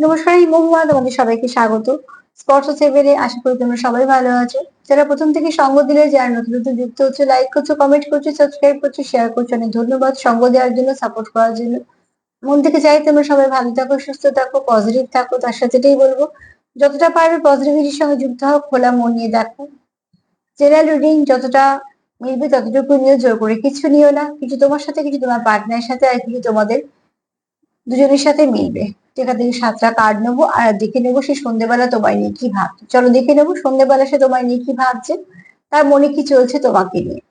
নমস্কার, এই মহুয়া, তোমাদের সবাইকে স্বাগত। স্পর্শ সেভেনে আশা করি তোমরা সবাই ভালো আছো। যারা প্রথম থেকে সঙ্গ দিলে, যারা নতুন নতুন যুক্ত হচ্ছে লাইক করছ কমেন্ট করছ সাবস্ক্রাইব করছ শেয়ার করছ, অনেক ধন্যবাদ সঙ্গ দেওয়ার জন্য সাপোর্ট করার জন্য। মন থেকে চাই তোমরা সবাই ভালো থাকো, সুস্থ থাকো পজিটিভ থাকো, তার সাথে এটাই বলব, যতটা পারবে পজিটিভিটির সঙ্গে যুক্ত হও, খোলা মন নিয়ে দেখো। জেনারেল রিডিং যতটা মিলবে, ততটুকু নিয়ে জোর করে কিছু নিও না। কিছু তোমার সাথে, কিছু তোমার পার্টনারের সাথে, আর কিছু তোমাদের দুজনের সাথে মিলবে। যেখান থেকে সাতটা কার্ড নেব, আর দেখে নেব সে সন্ধ্যেবেলা তোমায় নিয়ে কি ভাবছে। চলো দেখে নেব সন্ধ্যেবেলা সে তোমায় নিয়ে কি ভাবছে, তার মনে কি চলছে তোমাকে নিয়ে।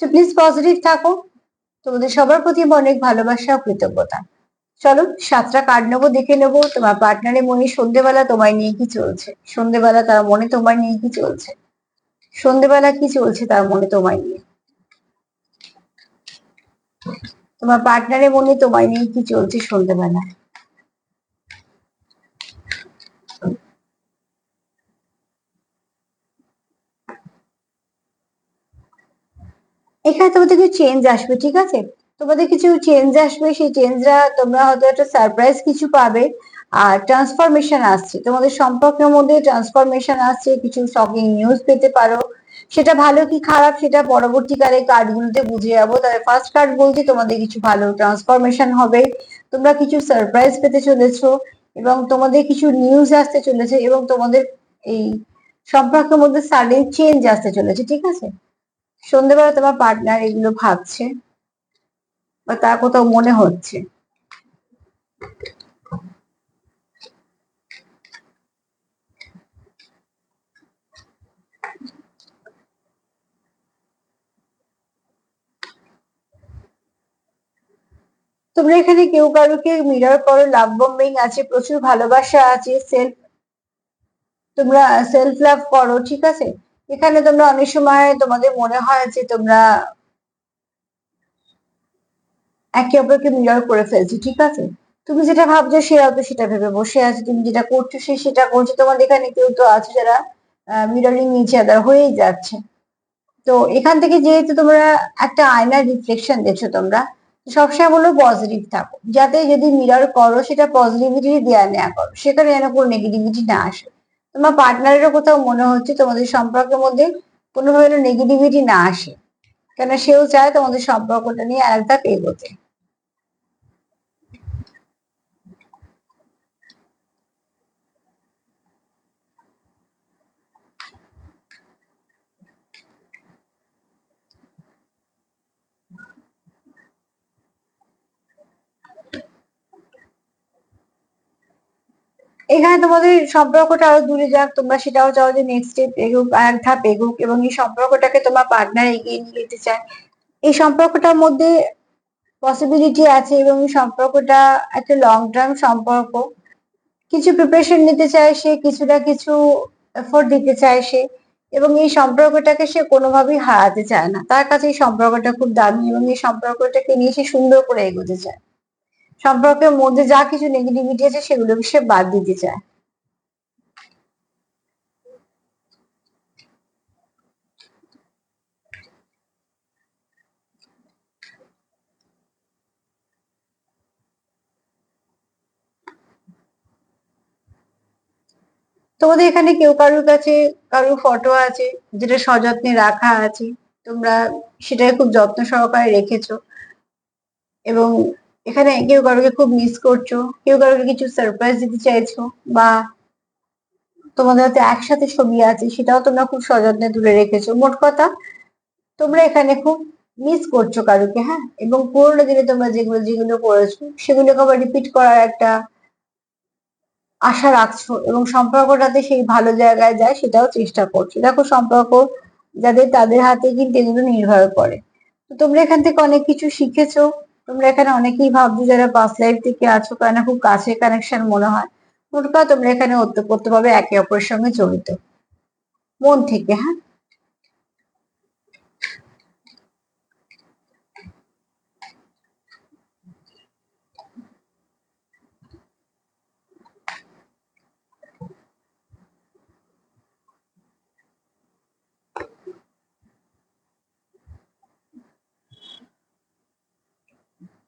তো প্লিজ পজিটিভ থাকো, তোমাদের সবার প্রতি অনেক ভালোবাসা ও কৃতজ্ঞতা। চলো সাতটা কার্ড নেব, দেখে নেব তোমার পার্টনারের মনে সন্ধ্যেবেলা তোমায় নিয়ে কি চলছে সন্ধ্যেবেলা তার মনে তোমায় নিয়ে কি চলছে সন্ধ্যেবেলা কি চলছে তার মনে তোমায় নিয়ে। তোমার পার্টনারের মনে তোমায় নিয়ে কি চলছে সন্ধ্যেবেলা এখানে তোমাদের কিছু চেঞ্জ আসবে, ঠিক আছে? তোমাদের কিছু চেঞ্জ আসবে, সেই চেঞ্জরা তোমরা হয়তো একটা সারপ্রাইজ কিছু পাবে। আর ট্রান্সফরমেশন আসছে। তোমাদের সম্পর্কের মধ্যে ট্রান্সফরমেশন আসছে, কিছু শকিং নিউজ পেতে পারো। সেটা ভালো কি খারাপ, সেটা পরবর্তীকালে কার্ডগুলোতে বুঝে যাব। তবে ফার্স্ট কার্ড বলছে তোমাদের কিছু ভালো ট্রান্সফরমেশন হবে। তোমরা কিছু সারপ্রাইজ পেতে চলেছো এবং তোমাদের কিছু নিউজ আসতে চলেছে এবং তোমাদের এই সম্পর্কের মধ্যে সাডেন চেঞ্জ আসতে চলেছে, ঠিক আছে? সন্ধ্যেবেলা তোমার পার্টনার এগুলো ভাবছে, বা তার কোথাও মনে হচ্ছে। তোমরা এখানে কেউ কারোকে মিরর করো লাভ বম্বিং আছে, প্রচুর ভালোবাসা আছে সেলফ তোমরা সেলফ লাভ করো, ঠিক আছে? এখানে তোমরা অনেক সময় তোমাদের মনে হয় যে তোমরা একে অপরকে মিরর করে ফেলছি, ঠিক আছে? তুমি যেটা ভাবছ সেরাও তো সেটা ভেবে বসে আছে, তুমি যেটা করছ সে সেটা করছ। তোমার এখানে কেউ তো আছে যারা মিররিং নিচে আদার হয়েই যাচ্ছে। তো এখান থেকে যেহেতু তোমরা একটা আয়নার রিফ্লেকশন দেখছ তোমরা সবসময় বলব পজিটিভ থাকো। যাতে যদি মিরর করো, সেটা পজিটিভিটি দেওয়া নেওয়া করো। সেখানে যেন কোনো নেগেটিভিটি না আসে। তোমার পার্টনারেরও কোথাও মনে হচ্ছে তোমাদের সম্পর্কের মধ্যে কোনোভাবে নেগেটিভিটি না আসে। কেন সেও চায় তোমাদের সম্পর্কটা নিয়ে আর ধাপ এগোতে এখানে তোমাদের সম্পর্কটা আরও দূরে যাক, তোমরা সেটাও চাও যে নেক্সট স্টেপ এগুক, এক ধাপ এগুক এবং এই সম্পর্কটাকে তোমার পার্টনার এগিয়ে নিয়ে যেতে চায়। এই সম্পর্কটার মধ্যে পসিবিলিটি আছে এবং এই সম্পর্কটা একটা লং টার্ম সম্পর্ক। কিছু প্রিপারেশন নিতে চায় সে, কিছু না কিছু এফোর্ট দিতে চায় সে এবং এই সম্পর্কটাকে সে কোনোভাবেই হারাতে চায় না। তার কাছে এই সম্পর্কটা খুব দামি এবং এই সম্পর্কটাকে নিয়ে সে সুন্দর করে এগোতে চায়। সম্পর্কের মধ্যে যা কিছু নেগেটিভিটি আছে সেগুলোকে সে বাদ দিতে চায়। তোমাদের এখানে কেউ কারোর কাছে কারোর ফটো আছে যেটা সযত্নে রাখা আছে? তোমরা সেটাকে খুব যত্ন সহকারে রেখেছো এবং এখানে কেউ কারোকে খুব মিস করছ, কেউ কারোকে কিছু সারপ্রাইজ দিতে চাইছো, বা তোমাদের হাতে একসাথে ছবি আছে, সেটাও তোমরা খুব সযত্নে তুলে রেখেছো। মোট কথা, তোমরা এখানে খুব মিস করছ কারোকে হ্যাঁ? এবং পুরোনো দিনে তোমরা যেগুলো যেগুলো করেছ, সেগুলোকে আবার রিপিট করার একটা আশা রাখছো এবং সম্পর্কটাতে সেই ভালো জায়গায় যায় সেটাও চেষ্টা করছ। দেখো, সম্পর্ক যাদের, তাদের হাতে কিন্তু এগুলো নির্ভর করে। তো তোমরা এখান থেকে অনেক কিছু শিখেছো তোমরা এখানে অনেকেই ভাবছ যারা পাস লাইফ থেকে আছো কারণ খুব কাছে কানেকশন মনে হয়। তোমরা এখানে ওতপ্রোতভাবে একে অপরের সঙ্গে জড়িত। মন থেকে হ্যাঁ?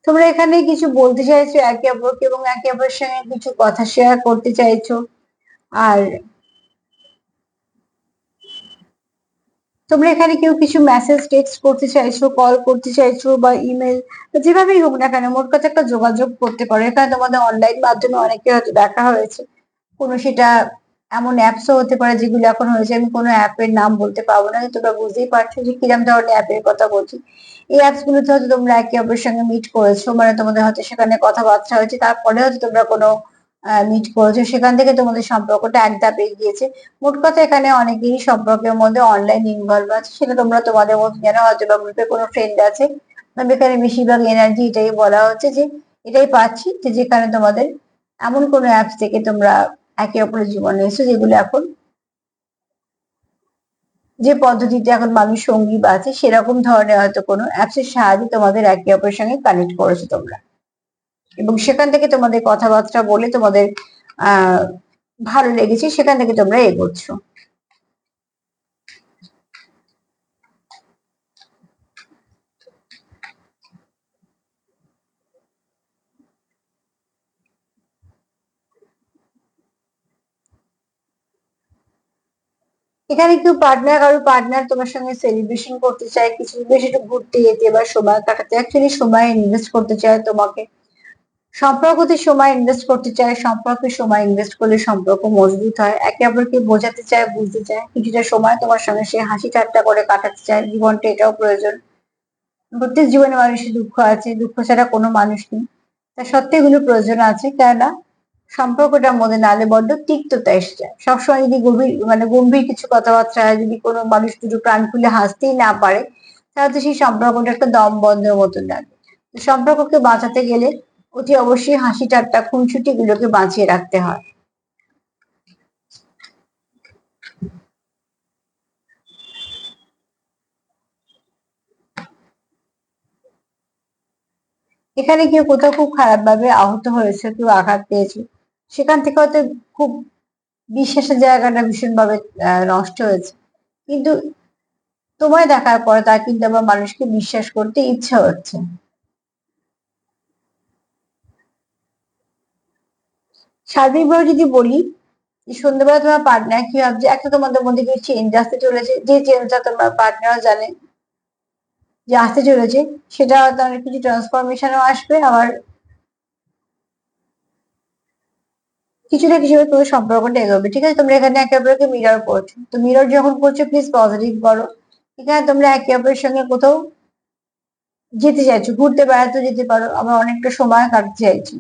তোমরা এখানে কিছু বলতে চাইছো একে অপরকে এবং একে অপরের সঙ্গে কিছু কথা শেয়ার করতে চাইছো? আর তোমরা এখানে কেউ কিছু মেসেজ টেক্সট করতে চাইছো কল করতে চাইছো বা ইমেল যেভাবেই হোক না কেন, মোট কথা একটা যোগাযোগ করতে পারো। এখানে তোমাদের অনলাইন মাধ্যমে অনেকে হয়তো দেখা হয়েছে। কোনো সেটা এমন অ্যাপসও হতে পারে যেগুলো এখন হয়েছে। আমি কোনো অ্যাপের নাম বলতে পারব না তোমরা বুঝতেই পারছ যে কিরম ধরনের অ্যাপের কথা বলছি। এই অ্যাপস গুলোতে হয়তো তোমরা একে অপরের সঙ্গে মিট করেছ মানে তোমাদের হয়তো সেখানে কথাবার্তা হয়েছে, তারপরে হয়তো তোমরা কোনো মিট করেছ, সেখান থেকে তোমাদের সম্পর্কটা এক ধাপ এগিয়েছে। মোট কথা এখানে অনেকেরই সম্পর্কের মধ্যে অনলাইন ইনভলভ আছে, সেটা তোমরা তোমাদের মধ্যে জানো হয়তো বা গ্রুপে কোনো ফ্রেন্ড আছে। এখানে বেশিরভাগ এনার্জি এটাই বলা হচ্ছে যে, এটাই পাচ্ছি যে যেখানে তোমাদের এমন কোনো অ্যাপস থেকে তোমরা একে অপরের জীবনে এসো যেগুলো এখন যে পদ্ধতিতে এখন মানুষ সঙ্গী আছে সেরকম ধরনের হয়তো কোনো অ্যাপসের সাহায্যে তোমাদের একে অপরের সঙ্গে কানেক্ট করেছ তোমরা। এবং সেখান থেকে তোমাদের কথাবার্তা বলে তোমাদের, আহ, ভালো লেগেছে, সেখান থেকে তোমরা এগোচ্ছ। এখানে কেউ পার্টনার কারও পার্টনার তোমার সঙ্গে সেলিব্রেশন করতে চায়, কিছু বেশ একটু ঘুরতে যেতে বা সময় কাটাতে অ্যাকচুয়ালি সময় ইনভেস্ট করতে চায় তোমাকে। সম্পর্কতে সময় ইনভেস্ট করতে চায়, সম্পর্কে সময় ইনভেস্ট করলে সম্পর্ক মজবুত হয়, একে অপরকে বোঝাতে চায়, বুঝতে চায়। কিছুটা সময় তোমার সঙ্গে সে হাসি ঠাট্টা করে কাটাতে চায়, জীবনটা এটাও প্রয়োজন। প্রত্যেক জীবনে মানুষের দুঃখ আছে, দুঃখ ছাড়া কোনো মানুষ নেই। তা সত্যি এগুলো প্রয়োজন আছে, কেননা সম্পর্কটার মধ্যে নালে বড্ড তিক্ততা এসে যায় সবসময় যদি গভীর মানে গম্ভীর কিছু কথাবার্তা যদি কোনো মানুষ দুটো প্রাণ খুলে হাসতেই না পারে, তাহলে তো সেই সম্পর্কটা একটা দম বন্ধের মতন লাগে। সম্পর্ককে বাঁচাতে গেলে অতি অবশ্যই হাসি ঠাট্টা খুনসুটি গুলোকে বাঁচিয়ে রাখতে হয়। এখানে কেউ কোথাও খুব খারাপ ভাবে আহত হয়েছে, কেউ আঘাত পেয়েছে। সেখান থেকে হয়তো খুব বিশ্বাসের জায়গাটা ভীষণভাবে নষ্ট হয়েছে। কিন্তু তোমায় দেখার পরে তার কিন্তু আবার মানুষকে বিশ্বাস করতে ইচ্ছা হচ্ছে। সার্বিকভাবে যদি বলি সন্ধ্যাবেলা তোমার পার্টনার কি ভাবছে, একটা তোমাদের মধ্যে কিছু চেঞ্জ আসতে চলেছে। যে চেঞ্জটা তোমার পার্টনার জানে, যে আসতে চলেছে, সেটা তোমার কিছু ট্রান্সফরমেশনও আসবে। আবার কিছু না কিছু তোমার সম্পর্কটা এগোবে, ঠিক আছে? তোমরা এখানে একে অপরকে মিরর করছ। তো মিরর যখন করছ প্লিজ পজিটিভ করো। এখানে তোমরা একে অপরের সঙ্গে কোথাও যেতে চাইছো, ঘুরতে, বেড়াতে যেতে পারো। আবার অনেকটা সময় কাটতে চাইছি।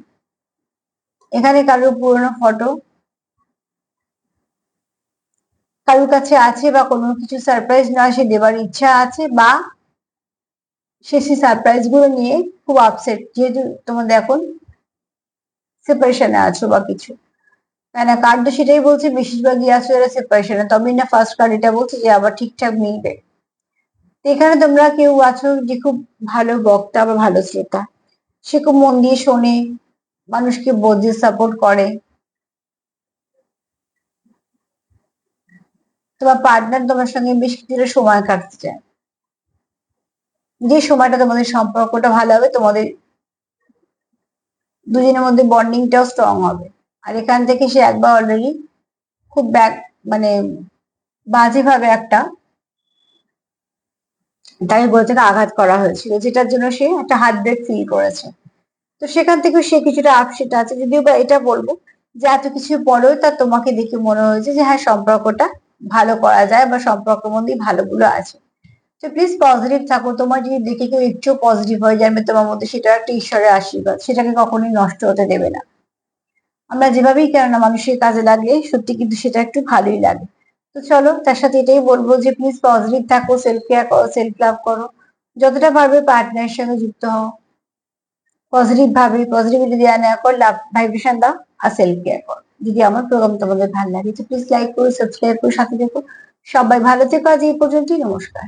এখানে কারোর পুরোনো ফটো কারোর কাছে আছে বা কোনো কিছু সারপ্রাইজ না, সে দেবার ইচ্ছা আছে বা সে সেই সারপ্রাইজগুলো নিয়ে খুব আপসেট যেহেতু তোমাদের এখন সেপারেশনে আছো বা কিছু। কেন কার্ড তো সেটাই বলছে বেশিরভাগই এরা সেপারেশনে তবেই না ফার্স্ট কার্ড এটা বলছে যে, আবার ঠিকঠাক মিলবে। এখানে তোমরা কেউ আছো যে খুব ভালো বক্তা বা ভালো শ্রোতা, সে খুব মন দিয়ে শোনে, মানুষকে বোঝে সাপোর্ট করে। তোমার পার্টনার তোমার সঙ্গে বেশ কিছুটা সময় কাটতে চায়। যে সময়টা তোমাদের সম্পর্কটা ভালো হবে, তোমাদের দুজনের মধ্যে বন্ডিংটাও স্ট্রং হবে। আর এখান থেকে সে একবার অলরেডি খুব ব্যাক মানে বাজেভাবে একটা তাকে বলতে আঘাত করা হয়েছিল, যেটার জন্য সে একটা হার্ট ব্রেক ফিল করেছে। তো সেখান থেকে সে কিছুটা আপসেট আছে, যদিও বা এটা বলব যে এত কিছু পরেও তার তোমাকে দেখে মনে হয়েছে যে হ্যাঁ সম্পর্কটা ভালো করা যায় বা সম্পর্কের মধ্যেই ভালোগুলো আছে। তো প্লিজ পজিটিভ থাকো, তোমার যদি দেখে কেউ একটু পজিটিভ হয়ে যাবে তোমার মধ্যে সেটা একটা ঈশ্বরের আশীর্বাদ, সেটাকে কখনোই নষ্ট হতে দেবে না। আমরা যেভাবেই কেননা মানুষের কাজে লাগলে, সত্যি কিন্তু সেটা একটু ভালোই লাগে। তো চলো, তার সাথে এটাই বলব যে প্লিজ পজিটিভ থাকো সেলফ কেয়ার করো সেলফ লাভ করো। যতটা পারবে পার্টনারের সঙ্গে যুক্ত হও। পজিটিভ ভাবে পজিটিভিটি দেওয়া নেওয়া কর লাভ ভাইব্রেশন দাও আর সেলফ কেয়ার করো। যদি আমার প্রোগ্রাম তোমাদের ভালো লাগে, তো প্লিজ লাইক করো সাবস্ক্রাইব করো, সাথে দেখো সবাই ভালো থেকো আজ এই পর্যন্তই, নমস্কার।